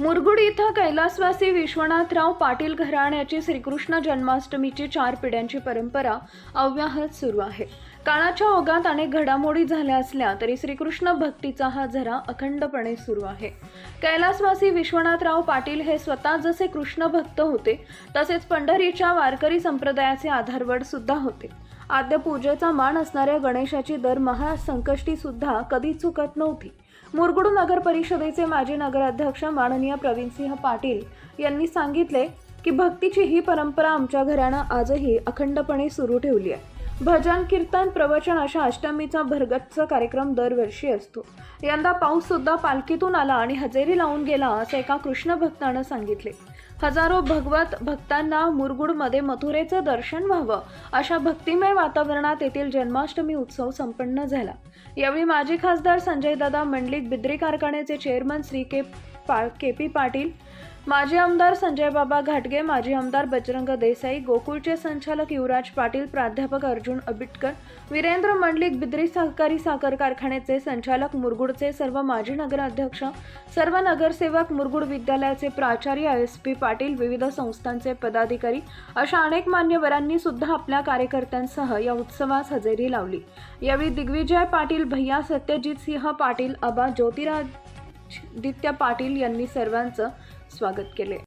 मुरगुड इथं कैलासवासी विश्वनाथराव पाटील घराण्याची श्रीकृष्ण जन्माष्टमीची चार पिढ्यांची परंपरा अव्याहत सुरू आहे. काळाच्या ओघात अनेक घडामोडी झाल्या असल्या तरी श्रीकृष्ण भक्तीचा हा झरा अखंडपणे सुरू आहे. कैलासवासी विश्वनाथराव पाटील हे स्वतः जसे कृष्ण भक्त होते तसेच पंढरीच्या वारकरी संप्रदायाचे आधारवड सुद्धा होते. आद्य पूजेचा मान असणाऱ्या गणेशाची दरमहा संकष्टी सुद्धा कधी चुकत नव्हती. मुरगुड नगर परिषदेचे माजी नगराध्यक्ष माननीय प्रवीणसिंह पाटील यांनी सांगितले की भक्तीची ही परंपरा आमच्या घरानं आजही अखंडपणे सुरू ठेवली आहे. भजन कीर्तन प्रवचन अशा अष्टमीचा भरगच्च कार्यक्रम दरवर्षी असतो. यंदा पाऊस सुद्धा पालखीतून आला आणि हजेरी लावून गेला असं एका कृष्ण भक्तानं सांगितले. हजारो भगवत भक्तांना मुरगुडमध्ये मथुरेचं दर्शन व्हावं. अशा भक्तिमय वातावरणात येथील जन्माष्टमी उत्सव संपन्न झाला. यावेळी माजी खासदार संजय दादा मंडलिक बिद्री कारखान्याचे चेअरमन श्री के पा के पी पाटील माजी आमदार संजय बाबा घाटगे माजी आमदार बजरंग देसाई गोकुळचे संचालक युवराज पाटील प्राध्यापक अर्जुन अबिटकर वीरेंद्र मंडलिक बिद्री सहकारी साखर कारखान्याचे संचालक मुरगुडचे सर्व माजी नगराध्यक्ष सर्व नगरसेवक मुरगुड विद्यालयाचे प्राचार्य एस पी पाटील विविध संस्थांचे पदाधिकारी अशा अनेक मान्यवरांनी सुद्धा आपल्या कार्यकर्त्यांसह या उत्सवास हजेरी लावली. यावेळी दिग्विजय पाटील भैया सत्यजित सिंह पाटील आबा ज्योतिरादित्य पाटील यांनी सर्वांचं स्वागत केले.